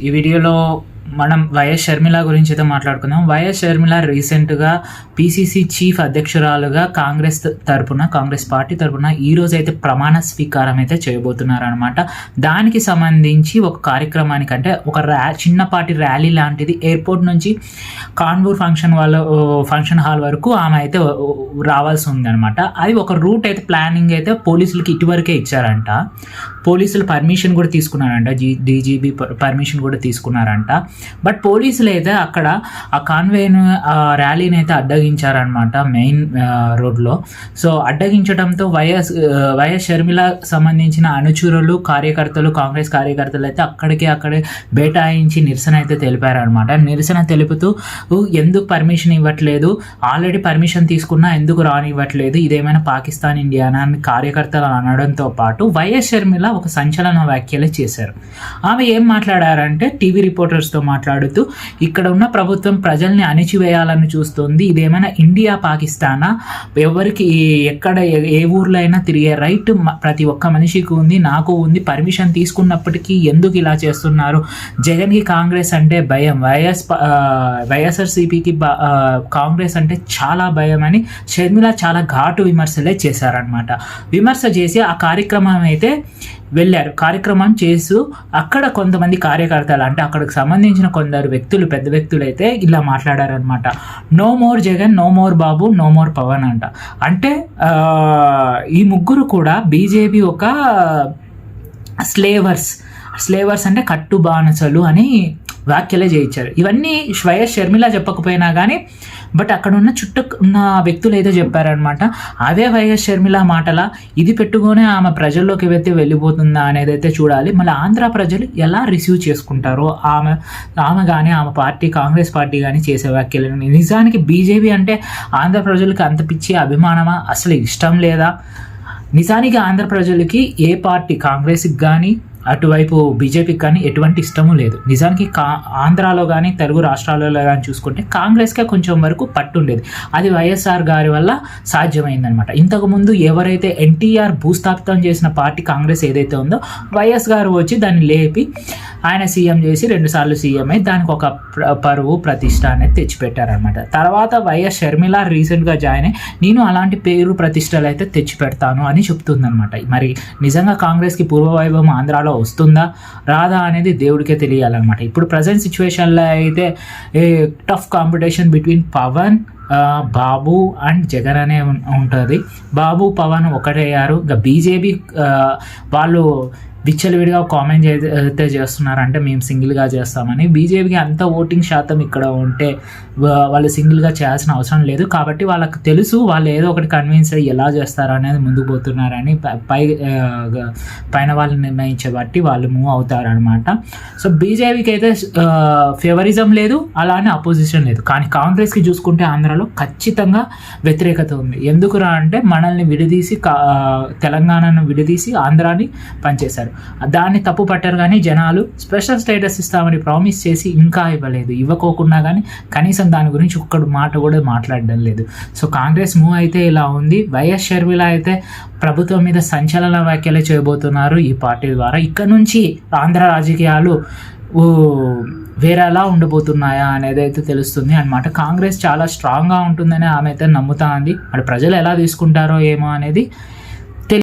ఈ వీడియోలో మనం వైఎస్ షర్మిల గురించి అయితే మాట్లాడుకుందాం. వైఎస్ షర్మిల రీసెంట్గా పిసిసి చీఫ్ అధ్యక్షురాలుగా కాంగ్రెస్ తరపున కాంగ్రెస్ పార్టీ తరపున ఈరోజు అయితే ప్రమాణ స్వీకారం అయితే చేయబోతున్నారు అనమాట దానికి సంబంధించి ఒక కార్యక్రమానికి అంటే ఒక ర్యా చిన్నపాటి ర్యాలీ లాంటిది ఎయిర్పోర్ట్ నుంచి కాన్పూర్ ఫంక్షన్ వాళ్ళ ఫంక్షన్ హాల్ వరకు ఆమె అయితే రావాల్సి ఉందనమాట అది ఒక రూట్ అయితే ప్లానింగ్ అయితే పోలీసులకి ఇటువరకే ఇచ్చారంట. పోలీసులు పర్మిషన్ కూడా తీసుకున్నారంట. జీ డీజీబీ పర్మిషన్ కూడా తీసుకున్నారంట. బట్ పోలీసులు అయితే అక్కడ ఆ కాన్వేను ఆ ర్యాలీని అయితే అడ్డగించారనమాట మెయిన్ రోడ్లో. సో అడ్డగించడంతో వైఎస్ వైఎస్ షర్మిల సంబంధించిన అనుచరులు కార్యకర్తలు కాంగ్రెస్ కార్యకర్తలు అయితే అక్కడికి అక్కడే బేటాయించి నిరసన అయితే తెలిపారనమాట నిరసన తెలుపుతూ ఎందుకు పర్మిషన్ ఇవ్వట్లేదు? ఆల్రెడీ పర్మిషన్ తీసుకున్నా ఎందుకు రానివ్వట్లేదు? ఇదేమైనా పాకిస్తాన్ ఇండియానా? అని కార్యకర్తలు అనడంతో పాటు వైఎస్ షర్మిల ఒక సంచలన వ్యాఖ్యలు చేశారు. ఆమె ఏం మాట్లాడారంటే టీవీ రిపోర్టర్స్తో మాట్లాడుతూ ఇక్కడ ఉన్న ప్రభుత్వం ప్రజల్ని అణిచివేయాలని చూస్తుంది. ఇదేమైనా ఇండియా పాకిస్తానా? ఎవరికి ఎక్కడ ఏ- ఊర్లో అయినా తిరిగే రైట్ ప్రతి ఒక్క మనిషికి ఉంది నాకు ఉంది పర్మిషన్ తీసుకున్నప్పటికీ ఎందుకు ఇలా చేస్తున్నారు? జగన్కి కాంగ్రెస్ అంటే భయం. వైఎస్ వైఎస్ఆర్సీపీకి కాంగ్రెస్ అంటే చాలా భయం అని షర్మిల చాలా ఘాటు విమర్శలే చేశారనమాట విమర్శ చేసి ఆ కార్యక్రమం అయితే వెళ్ళారు. కార్యక్రమం చేస్తూ అక్కడ కొంతమంది కార్యకర్తలు అంటే అక్కడికి సంబంధించిన కొందరు వ్యక్తులు పెద్ద వ్యక్తులు అయితే ఇలా మాట్లాడారనమాట no more Jagan no more Babu no more Pawan అంట. అంటే ఈ ముగ్గురు కూడా బీజేపీ ఒక స్లేవర్స్ స్లేవర్స్ అంటే కట్టు బానిసలు అని వ్యాఖ్యలే చేయించారు. ఇవన్నీ వైఎస్ షర్మిల చెప్పకపోయినా కానీ బట్ అక్కడ ఉన్న చుట్టూ ఉన్న వ్యక్తులు అయితే చెప్పారనమాట అదే వైఎస్ షర్మిల మాటల ఇది పెట్టుకొని ఆమె ప్రజల్లోకి అయితే వెళ్ళిపోతుందా అనేది అయితే చూడాలి. మళ్ళీ ఆంధ్ర ప్రజలు ఎలా రిసీవ్ చేసుకుంటారో ఆమె ఆమె కానీ ఆమె పార్టీ కాంగ్రెస్ పార్టీ కానీ చేసే వ్యాఖ్యలు నిజానికి బీజేపీ అంటే ఆంధ్ర ప్రజలకు అంత పిచ్చి అభిమానమా? అసలు ఇష్టం లేదా? నిజానికి ఆంధ్ర ప్రజలకి ఏ పార్టీ కాంగ్రెస్కి కానీ అటువైపు బీజేపీకి కానీ ఎటువంటి ఇష్టము లేదు. నిజానికి కా ఆంధ్రాలో కానీ తెలుగు రాష్ట్రాలలో కానీ చూసుకుంటే కాంగ్రెస్కే కొంచెం వరకు పట్టుండేది. అది వైఎస్ఆర్ గారి వల్ల సాధ్యమైందనమాట ఇంతకుముందు ఎవరైతే ఎన్టీఆర్ భూస్థాపితం చేసిన పార్టీ కాంగ్రెస్ ఏదైతే ఉందో వైఎస్ గారు వచ్చి దాన్ని లేపి ఆయన సీఎం చేసి రెండుసార్లు సీఎం అయి దానికి ఒక పరువు ప్రతిష్ట అనేది తెచ్చిపెట్టారనమాట తర్వాత వైఎస్ షర్మిల రీసెంట్గా జాయిన్ అయ్యి నేను అలాంటి పేరు ప్రతిష్టలు అయితే తెచ్చిపెడతాను అని చెప్తుందనమాట మరి నిజంగా కాంగ్రెస్కి పూర్వవైభవం ఆంధ్రాలో వస్తుందా రాదా అనేది దేవుడికే తెలియాలన్నమాట. ఇప్పుడు ప్రజెంట్ సిచ్యువేషన్లో అయితే a tough competition between Pawan Babu and Jagan అనే ఉంటుంది. బాబు పవన్ ఒకటయ్యారు ఇంకా బీజేపీ వాళ్ళు విచ్చలవిడిగా కామెంట్ అయితే చేస్తున్నారంటే మేము సింగిల్గా చేస్తామని. బీజేపీకి అంత ఓటింగ్ శాతం ఇక్కడ ఉంటే వాళ్ళు సింగిల్గా చేయాల్సిన అవసరం లేదు. కాబట్టి వాళ్ళకి తెలుసు వాళ్ళు ఏదో ఒకటి కన్విన్స్ అయ్యి ఎలా చేస్తారు అనేది ముందుకు పోతున్నారని పై పైన వాళ్ళు నిర్ణయించే బట్టి వాళ్ళు మూవ్ అవుతారనమాట సో బీజేపీకి అయితే ఫేవరిజం లేదు. అలానే అపోజిషన్ లేదు. కానీ కాంగ్రెస్కి చూసుకుంటే ఆంధ్రాలో ఖచ్చితంగా వ్యతిరేకత ఉంది. ఎందుకురా అంటే మనల్ని విడదీసి కా- తెలంగాణను విడదీసి ఆంధ్రాని పనిచేశారు దాన్ని తప్పు పట్టారు కానీ జనాలు స్పెషల్ స్టేటస్ ఇస్తామని ప్రామిస్ చేసి ఇంకా ఇవ్వలేదు. ఇవ్వకోకుండా కానీ కనీసం దాని గురించి ఒక్కడు మాట కూడా మాట్లాడడం లేదు. సో కాంగ్రెస్ మూవ్ అయితే ఇలా ఉంది. వైఎస్ షర్మిల అయితే ప్రభుత్వం మీద సంచలన వ్యాఖ్యలే చేయబోతున్నారు ఈ పార్టీ ద్వారా. ఇక్కడ నుంచి ఆంధ్ర రాజకీయాలు వేరేలా ఉండబోతున్నాయా అనేది అయితే తెలుస్తుంది. అనమాట కాంగ్రెస్ చాలా స్ట్రాంగ్గా ఉంటుందని ఆమె అయితే నమ్ముతా ఉంది మరి ప్రజలు ఎలా తీసుకుంటారో ఏమో అనేది